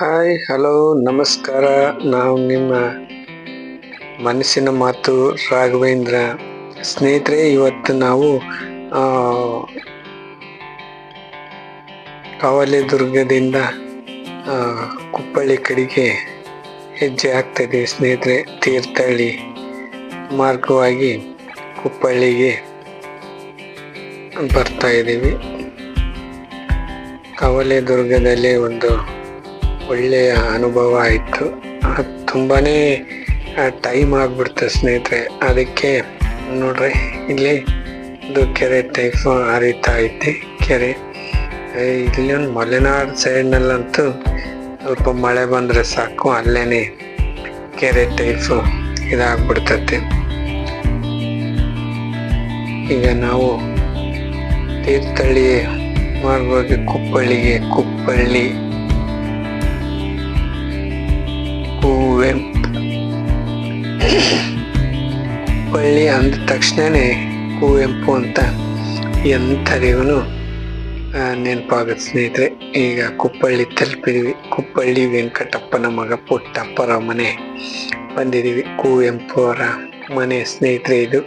Hi hello ನಮಸ್ಕಾರ. ನಾವು ನಿಮ್ಮ ಮನಸ್ಸಿನ ಮಾತು ರಾಘವೇಂದ್ರ. ಸ್ನೇಹಿತರೆ, ಇವತ್ತು ನಾವು ಕಾವಲೆದುರ್ಗದಿಂದ ಕುಪ್ಪಳ್ಳಿ ಕಡೆಗೆ ಹೆಜ್ಜೆ ಆಗ್ತಾ ಇದೀವಿ ಸ್ನೇಹಿತರೆ. ತೀರ್ಥಹಳ್ಳಿ ಮಾರ್ಗವಾಗಿ ಕುಪ್ಪಳ್ಳಿಗೆ ಬರ್ತಾ ಇದ್ದೀವಿ. ಕವಲೆ ದುರ್ಗದಲ್ಲಿ ಒಂದು ಒಳ್ಳೆಯ ಅನುಭವ ಆಯಿತು. ತುಂಬಾನೇ ಟೈಮ್ ಆಗ್ಬಿಡ್ತು ಸ್ನೇಹಿತರೆ. ಅದಕ್ಕೆ ನೋಡ್ರಿ, ಇಲ್ಲಿ ಇದು ಕೆರೆ ಟೈಪ್ ಹರಿತಾ ಐತಿ, ಕೆರೆ. ಇಲ್ಲಿ ಒಂದು ಮಲೆನಾಡು ಸೈಡ್ನಲ್ಲಂತೂ ಸ್ವಲ್ಪ ಮಳೆ ಬಂದರೆ ಸಾಕು ಅಲ್ಲೇ ಕೆರೆ ಟೈಪ್ ಇದಾಗ್ಬಿಡ್ತೈತಿ. ಈಗ ನಾವು ತೀರ್ಥಳ್ಳಿ ಮಾರ್ಗವಾಗಿ ಕುಪ್ಪಳ್ಳಿಗೆ ಕುಪ್ಪಳ್ಳಿ ಅಂದ ತಕ್ಷಣನೇ ಕುವೆಂಪು ಅಂತ ಎಂಥರಿಗೂ ನೆನಪಾಗುತ್ತೆ ಸ್ನೇಹಿತರೆ. ಈಗ ಕುಪ್ಪಳ್ಳಿ ತಲುಪಿದ್ವಿ. ಕುಪ್ಪಳ್ಳಿ ವೆಂಕಟಪ್ಪನ ಮಗ ಪುಟ್ಟಪ್ಪರ ಮನೆ ಬಂದಿದ್ದೀವಿ ಕುವೆಂಪು ಅವರ ಮನೆ ಸ್ನೇಹಿತರೆ, ಇದು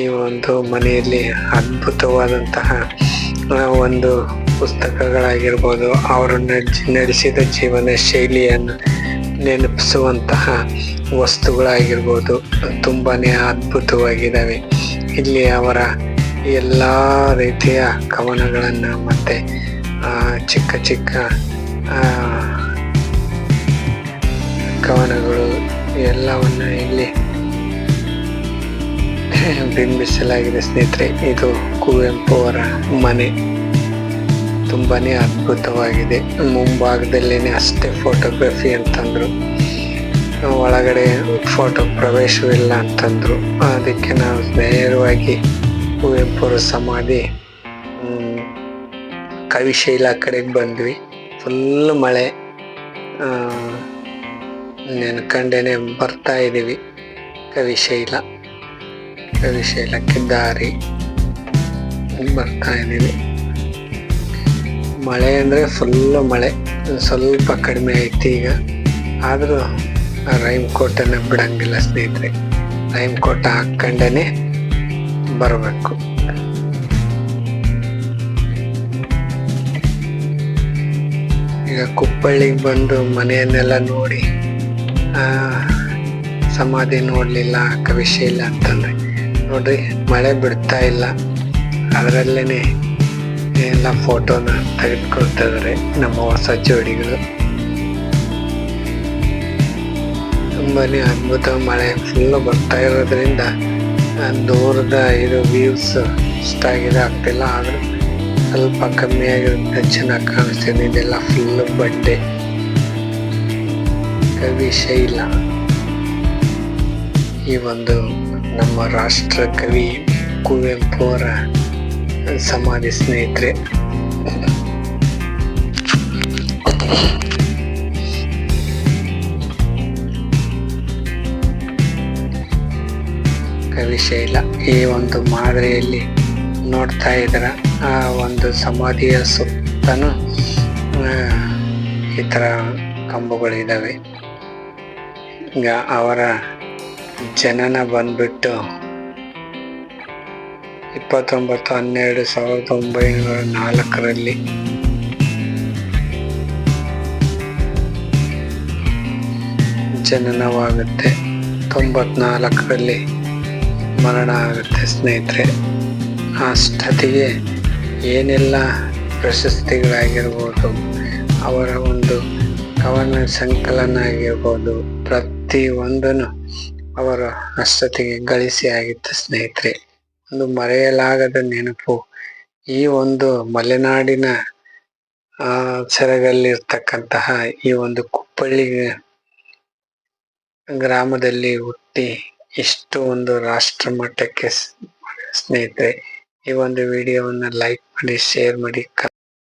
ಈ ಒಂದು ಮನೆಯಲ್ಲಿ ಅದ್ಭುತವಾದಂತಹ ಒಂದು ಪುಸ್ತಕಗಳಾಗಿರ್ಬೋದು, ಅವರು ನಡ್ಜಿ, ನಡೆಸಿದ ಜೀವನ ಶೈಲಿಯನ್ನು ನೆನಪಿಸುವಂತಹ ವಸ್ತುಗಳಾಗಿರ್ಬೋದು, ತುಂಬಾನೇ ಅದ್ಭುತವಾಗಿದ್ದಾವೆ. ಇಲ್ಲಿ ಅವರ ಎಲ್ಲ ರೀತಿಯ ಕವನಗಳನ್ನು ಮತ್ತೆ ಚಿಕ್ಕ ಚಿಕ್ಕ ಕವನಗಳು ಎಲ್ಲವನ್ನ ಇಲ್ಲಿ ಬಿಂಬಿಸಲಾಗಿದೆ. ಸ್ನೇಹಿತರೆ, ಇದು ಕುವೆಂಪು ಅವರ ಮನೆ. ತುಂಬಾನೇ ಅದ್ಭುತವಾಗಿದೆ. ಮುಂಭಾಗದಲ್ಲೇನೆ ಅಷ್ಟೇ ಫೋಟೋಗ್ರಫಿ ಅಂತಂದ್ರು. ಒಳಗಡೆ ಫೋಟೋ ಪ್ರವೇಶವಿಲ್ಲ ಅಂತಂದ್ರು. ಅದಕ್ಕೆ ನಾವು ನೇರವಾಗಿ ಕುವೆಂಪುರ ಸಮಾಧಿ ಕವಿಶೈಲ ಕಡೆಗೆ ಬಂದ್ವಿ. ಫುಲ್ ಮಳೆ ನೆನ್ಕಂಡೇನೆ ಬರ್ತಾ ಇದ್ದೀವಿ ಕವಿಶೈಲ ಕವಿಶೈಲಕ್ಕೆ ದಾರಿ ಬರ್ತಾ ಇದೀವಿ. ಮಳೆ ಅಂದ್ರೆ ಫುಲ್ ಮಳೆ. ಸ್ವಲ್ಪ ಕಡಿಮೆ ಐತಿ ಈಗ. ಆದರೂ ರೈಮ್ ಕೋಟನ್ನು ಬಿಡಂಗಿಲ್ಲ ಸ್ನೇಹಿತರೆ. ರೈಮ್ ಕೋಟ ಹಾಕೊಂಡೇನೆ ಬರಬೇಕು. ಈಗ ಕುಪ್ಪಳ್ಳಿಗೆ ಬಂದು ಮನೆಯನ್ನೆಲ್ಲ ನೋಡಿ, ಆ ನೋಡಲಿಲ್ಲ ನೋಡ್ಲಿಲ್ಲ ಇಲ್ಲ ಅಂತಂದರೆ. ನೋಡ್ರಿ, ಮಳೆ ಬಿಡ್ತಾ ಇಲ್ಲ. ಅದರಲ್ಲೇನೆ ಎಲ್ಲ ಫೋಟೋನ ತೆಗೆದುಕೊಳ್ತಿದ್ದಾರೆ ನಮ್ಮ ಹೊಸ ಜೋಡಿಗಳು. ತುಂಬಾನೇ ಅದ್ಭುತ ಮಳೆ ಫುಲ್ ಬರ್ತಾ ಇರೋದ್ರಿಂದ ದೂರದ ಇದು ವ್ಯೂಸ್ ಇಷ್ಟಾಗಿದೆ ಆಗ್ತಿಲ್ಲ. ಆದ್ರೂ ಸ್ವಲ್ಪ ಕಮ್ಮಿ ಆಗಿರುತ್ತೆ ಚೆನ್ನಾಗಿ ಕಾಣಿಸ್ತಿದೆ. ಇದೆಲ್ಲ ಫುಲ್ ಬಡ್ಡೆ ಕವಿ ಶೈಲ. ಈ ಒಂದು ನಮ್ಮ ರಾಷ್ಟ್ರ ಕವಿ ಕುವೆಂಪು ಅವರ ಸಮಾಧಿ ಸ್ನೇಹಿತರೆ ಕವಿಶೈಲ ಈ ಒಂದು ಮಾದರಿಯಲ್ಲಿ ನೋಡ್ತಾ ಇದ್ರ ಆ ಒಂದು ಸಮಾಧಿಯ ಸುತ್ತನು ಈ ತರ ಕಂಬಗಳಿದಾವೆ. ಈಗ ಅವರ ಜನನ ಬಂದ್ಬಿಟ್ಟು ಇಪ್ಪತ್ತೊಂಬತ್ತು ಹನ್ನೆರಡು ಸಾವಿರದ ಒಂಬೈನೂರ ನಾಲ್ಕರಲ್ಲಿ ಜನನವಾಗುತ್ತೆ. ತೊಂಬತ್ನಾಲ್ಕರಲ್ಲಿ ಮರಣ ಆಗುತ್ತೆ ಸ್ನೇಹಿತರೆ. ಅಷ್ಟೊತ್ತಿಗೆ ಏನೆಲ್ಲ ಪ್ರಶಸ್ತಿಗಳಾಗಿರ್ಬೋದು, ಅವರ ಒಂದು ಕವನ ಸಂಕಲನ ಆಗಿರ್ಬೋದು ಪ್ರತಿ ಒಂದನ್ನು ಅವರು ಅಷ್ಟೊತ್ತಿಗೆ ಗಳಿಸಿ ಆಗಿತ್ತು ಸ್ನೇಹಿತರೆ. ಒಂದು ಮರೆಯಲಾಗದ ನೆನಪು. ಈ ಒಂದು ಮಲೆನಾಡಿನ, ಆ, ಸೆರಗಲ್ಲಿರ್ತಕ್ಕಂತಹ ಈ ಒಂದು ಕುಪ್ಪಳ್ಳಿ ಗ್ರಾಮದಲ್ಲಿ ಹುಟ್ಟಿ ಇಷ್ಟು ಒಂದು ರಾಷ್ಟ್ರ ಮಟ್ಟಕ್ಕೆ ಸ್ನೇಹಿತರೆ, ಈ ಒಂದು ವಿಡಿಯೋವನ್ನ ಲೈಕ್ ಮಾಡಿ, ಶೇರ್ ಮಾಡಿ